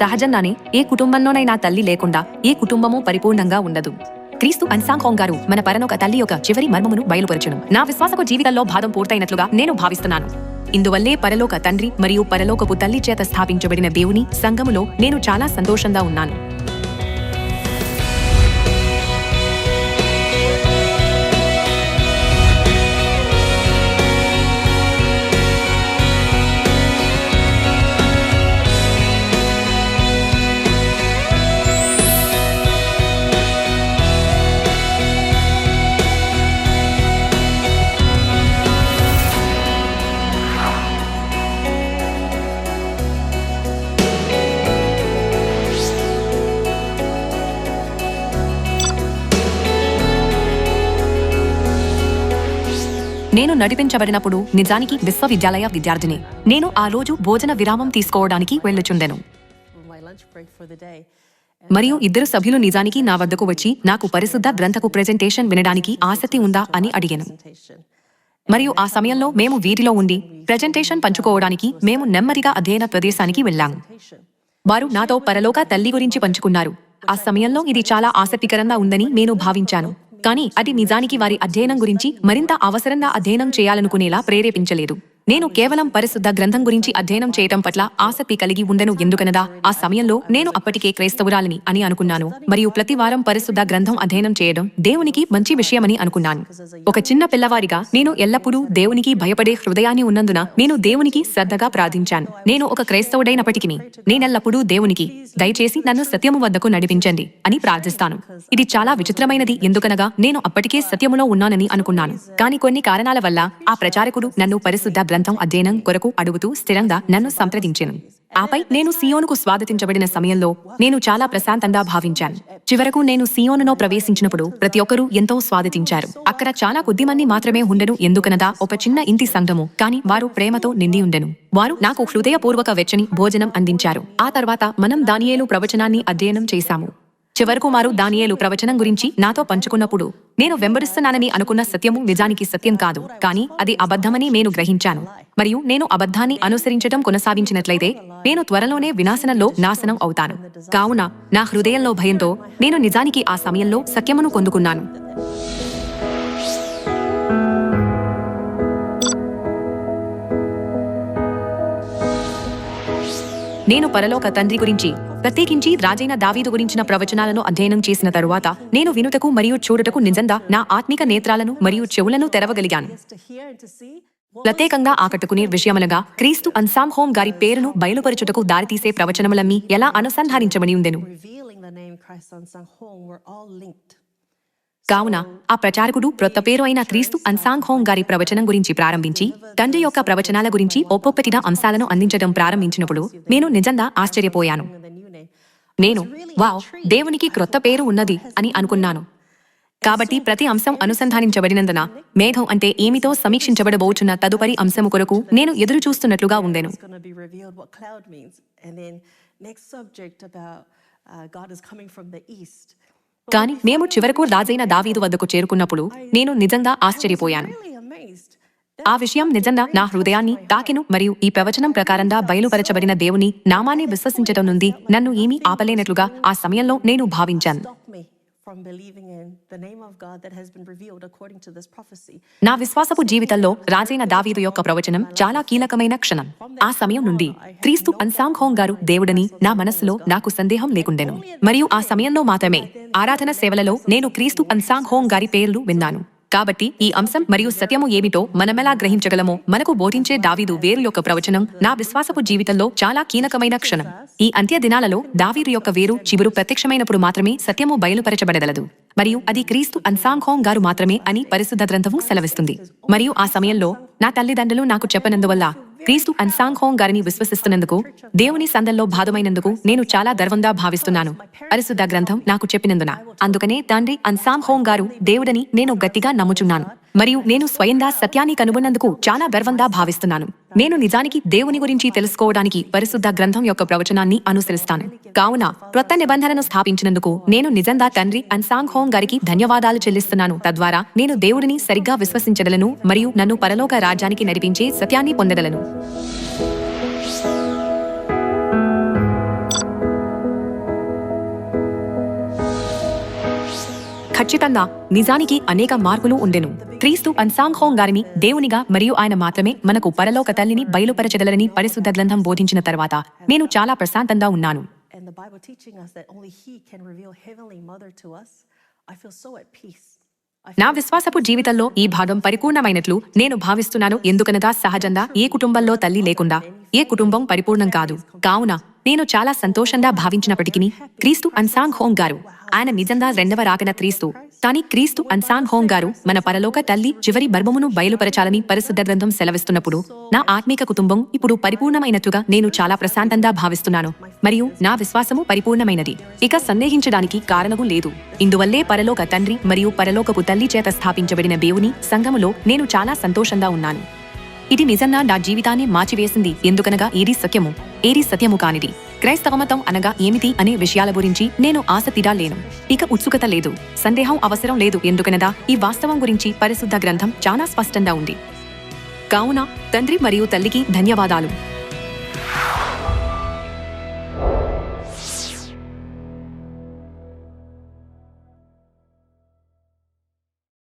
సహజంగానే ఏ కుటుంబంలోనైనా తల్లి లేకుండా ఏ కుటుంబము పరిపూర్ణంగా ఉండదు. క్రీస్తు అన్సాంగ్ గారు మన పరనొక తల్లి యొక్క చివరి మర్మమును బయలుపరచును. నా విశ్వాసపు జీవితంలో భాగం పూర్తయినట్లుగా నేను భావిస్తున్నాను. ఇందువల్లే పరలోక తండ్రి మరియు పరలోకపు తల్లి చేత స్థాపించబడిన దేవుని సంఘములో నేను చాలా సంతోషంగా ఉన్నాను. నేను నడిపించబడినప్పుడు నిజానికి విశ్వవిద్యాలయ విద్యార్థిని. నేను ఆ రోజు భోజన విరామం తీసుకోవడానికి వెళ్ళుచుండెను. మరియు ఇద్దరు సభ్యులు నిజానికి నా వద్దకు వచ్చి నాకు పరిశుద్ధ గ్రంథకు ప్రెజెంటేషన్ వినడానికి ఆసక్తి ఉందా అని అడిగాను. మరియు ఆ సమయంలో మేము వీధిలో ఉండి ప్రెజెంటేషన్ పంచుకోవడానికి మేము నెమ్మదిగా అధ్యయన ప్రదేశానికి వెళ్ళాము వారు నాతో పరలోక తల్లి గురించి పంచుకున్నారు. ఆ సమయంలో ఇది చాలా ఆసక్తికరంగా ఉందని నేను భావించాను. కానీ అది నిజానికి వారి అధ్యయనం గురించి మరింత అవసరంగా అధ్యయనం చేయాలనుకునేలా ప్రేరేపించలేదు. నేను కేవలం పరిశుద్ధ గ్రంథం గురించి అధ్యయనం చేయటం పట్ల ఆసక్తి కలిగి ఉండను ఎందుకనగా ఆ సమయంలో నేను అప్పటికే క్రైస్తవురాలిని అని అనుకున్నాను. మరియు ప్రతి వారం పరిశుద్ధ గ్రంథం అధ్యయనం చేయడం దేవునికి మంచి విషయమని అనుకున్నాను. ఒక చిన్న పిల్లవారిగా నేను ఎల్లప్పుడూ దేవునికి భయపడే హృదయాన్ని ఉన్నందున నేను దేవునికి శ్రద్ధగా ప్రార్థించాను. నేను ఒక క్రైస్తవుడైనప్పటికీ నేనెల్లప్పుడూ దేవునికి దయచేసి నన్ను సత్యము వద్దకు నడిపించండి అని ప్రార్థిస్తాను. ఇది చాలా విచిత్రమైనది ఎందుకనగా నేను అప్పటికే సత్యములో ఉన్నానని అనుకున్నాను. కానీ కొన్ని కారణాల వల్ల ఆ ప్రచారకుడు నన్ను పరిశుద్ధ గ్రంథం అధ్యయనం కొరకు అడుగుతూ స్థిరంగా నన్ను సంప్రదించాను. ఆపై నేను సియోనుకు స్వాగతించబడిన సమయంలో నేను చాలా ప్రశాంతంగా భావించాను. చివరకు నేను సియోనులో ప్రవేశించినప్పుడు ప్రతి ఒక్కరూ ఎంతో స్వాగతించారు. అక్కడ చాలా కొద్ది మంది మాత్రమే ఉండను. ఎందుకనగా ఒక చిన్న ఇంటి సంఘము కానీ వారు ప్రేమతో నిండి ఉండెను. వారు నాకు హృదయపూర్వక వెచ్చని భోజనం అందించారు. ఆ తర్వాత మనం దానియేలు ప్రవచనాన్ని అధ్యయనం చేశాము. చివరకు మారు దానియేలు ప్రవచనం గురించి నాతో పంచుకున్నప్పుడు నేను వెంబడిస్తున్నానని అనుకున్న సత్యము నిజానికి సత్యం కాదు కానీ అది అబద్ధమని నేను గ్రహించాను. మరియు నేను అబద్ధాన్ని అనుసరించటం కొనసాగించినట్లయితే నేను త్వరలోనే వినాశనంలో నాశనం అవుతాను. కావున నా హృదయంలో భయంతో నేను నిజానికి ఆ సమయంలో సత్యమును పొందుకున్నాను. నేను పరలోక తండ్రి గురించి ప్రత్యేకించి రాజైన దావీదు గురించిన ప్రవచనాలను అధ్యయనం చేసిన తరువాత నేను వినుటకు మరియు చూడటకు నిజంగా నా ఆత్మిక నేత్రాలను మరియు చెవులను తెరవగలిగాను. ప్రత్యేకంగా ఆకట్టుకునే విషయములుగా క్రీస్తు అన్సామ్ హోమ్ గారి పేరును బయలుపరచుటకు దారితీసే ప్రవచనములన్నీ ఎలా అనుసంధానించబడి ఉండెను కావున ఆ ప్రచారకుడు క్రొత్త పేరు అయిన క్రీస్తు అన్సాంగ్ హోంగ్ గారి ప్రవచనం గురించి ప్రారంభించి తండ్రి యొక్క ప్రవచనాల గురించి ఒక్కొక్కటిగా అంశాలను అందించడం ప్రారంభించినప్పుడు నేను నిజంగా ఆశ్చర్యపోయాను. నేను వావ్ దేవునికి క్రొత్త పేరు ఉన్నది అని అనుకున్నాను కాబట్టి ప్రతి అంశం అనుసంధానించబడినందున మేఘం అంటే ఏమితో సమీక్షించబడబోచున్న తదుపరి అంశము కొరకు నేను ఎదురు చూస్తున్నట్లుగా ఉండెను uh. కానీ మేము చివరకు రాజైన దావీదు వద్దకు చేరుకున్నప్పుడు నేను నిజంగా ఆశ్చర్యపోయాను. ఆ విషయం నిజంగా నా హృదయాన్ని తాకిను మరియు ఈ ప్రవచనం ప్రకారంగా బయలుపరచబడిన దేవుని నామాన్ని విశ్వసించడం నుండి నన్ను ఏమీ ఆపలేనట్లుగా ఆ సమయంలో నేను భావించాను. నా విశ్వాసపు జీవితంలో రాజైన దావీదు యొక్క ప్రవచనం చాలా కీలకమైన క్షణం. ఆ సమయం నుండి క్రీస్తు అన్సాంగ్ హోంగ్ గారు దేవుడని నా మనస్సులో నాకు సందేహం లేకుండెను. మరియు ఆ సమయంలో మాత్రమే ఆరాధన సేవలలో నేను క్రీస్తు అన్సాంగ్ హోంగ్ గారి పేర్లు విన్నాను. కాబట్టి ఈ అంశం మరియు సత్యము ఏమిటో మనమెలా గ్రహించగలమో మనకు బోధించే దావీదు వేరు యొక్క ప్రవచనం నా విశ్వాసపు జీవితంలో చాలా కీలకమైన క్షణం. ఈ అంత్య దినాలలో దావీదు యొక్క వేరు చివరు ప్రత్యక్షమైనప్పుడు మాత్రమే సత్యము బయలుపరచబడగలదు. మరియు అది క్రీస్తు అన్సాంగ్ హోంగ్ గారు మాత్రమే అని పరిశుద్ధ గ్రంథము సెలవిస్తుంది. మరియు ఆ సమయంలో నా తల్లిదండ్రులు నాకు చెప్పనందువల్ల క్రీస్తు అన్సాంగ్ హోంగ్ గారిని విశ్వసిస్తున్నందుకు దేవుని సందల్లో భాగమైనందుకు నేను చాలా గర్వంగా భావిస్తున్నాను. పరిశుద్ధ గ్రంథం నాకు చెప్పినందున. అందుకనే తండ్రి అండ్ హోంగ్ గారు దేవుడని నేను గట్టిగా నమ్ముచున్నాను. మరియు నేను స్వయంగా సత్యాన్ని కనుగొన్నందుకు చాలా గర్వంగా భావిస్తున్నాను. నేను నిజానికి దేవుని గురించి తెలుసుకోవడానికి పరిశుద్ధ గ్రంథం యొక్క ప్రవచనాన్ని అనుసరిస్తాను. కావున క్రొత్త నిబంధనను స్థాపించినందుకు నేను నిజంగా తండ్రి అన్సాంగ్ హోంగ్ గారికి ధన్యవాదాలు చెల్లిస్తున్నాను. తద్వారా నేను దేవుడిని సరిగ్గా విశ్వసించగలను మరియు నన్ను పరలోక రాజ్యానికి నడిపించే సత్యాన్ని పొందగలను. ఖచ్చితంగా నిజానికి అనేక మార్పులు ఉండెను. క్రీస్తు అన్సాంగ్ హోం గారిని దేవునిగా మరియు ఆయన మాత్రమే మనకు పరలోక తల్లిని బయలుపరచగలరని పరిశుద్ధ గ్రంథం బోధించిన తర్వాత నేను చాలా ప్రశాంతంగా ఉన్నాను. నా విశ్వాసపు జీవితంలో ఈ భాగం పరిపూర్ణమైనట్లు నేను భావిస్తున్నాను. ఎందుకనగా సహజంగా ఏ కుటుంబంలో తల్లి లేకుండా ఏ కుటుంబం పరిపూర్ణం కాదు. కావున నేను చాలా సంతోషంగా భావించినప్పటికీ క్రీస్తు అన్సాంగ్ హోంగ్ గారు ఆయన నిజంగా రెండవ రాకన క్రీస్తు. కానీ క్రీస్తు అన్సాంగ్ హోం గారు మన పరలోక తల్లి చివరి బర్మమును బయలుపరచాలని పరిశుద్ధ గ్రంథం సెలవిస్తున్నప్పుడు నా ఆత్మీక కుటుంబం ఇప్పుడు పరిపూర్ణమైనట్టుగా నేను చాలా ప్రశాంతంగా భావిస్తున్నాను. మరియు నా విశ్వాసము పరిపూర్ణమైనది. ఇక సందేహించడానికి కారణము లేదు. ఇందువల్లే పరలోక తండ్రి మరియు పరలోకపు తల్లి చేత స్థాపించబడిన దేవుని సంఘములో నేను చాలా సంతోషంగా ఉన్నాను. ఇది నిజంగా నా జీవితాన్ని మార్చివేసింది. ఎందుకనగా ఏది సత్యము? ఏది సత్యము కానిది. క్రైస్తవ మతం అనగా ఏమిటి అనే విషయాల గురించి నేను ఆసక్తిగా లేను. ఇక ఉత్సుకత లేదు. సందేహం అవసరం లేదు. ఎందుకనగా ఈ వాస్తవం గురించి పరిశుద్ధ గ్రంథం చాలా స్పష్టంగా ఉంది. కావున తండ్రి మరియు తల్లికి ధన్యవాదాలు.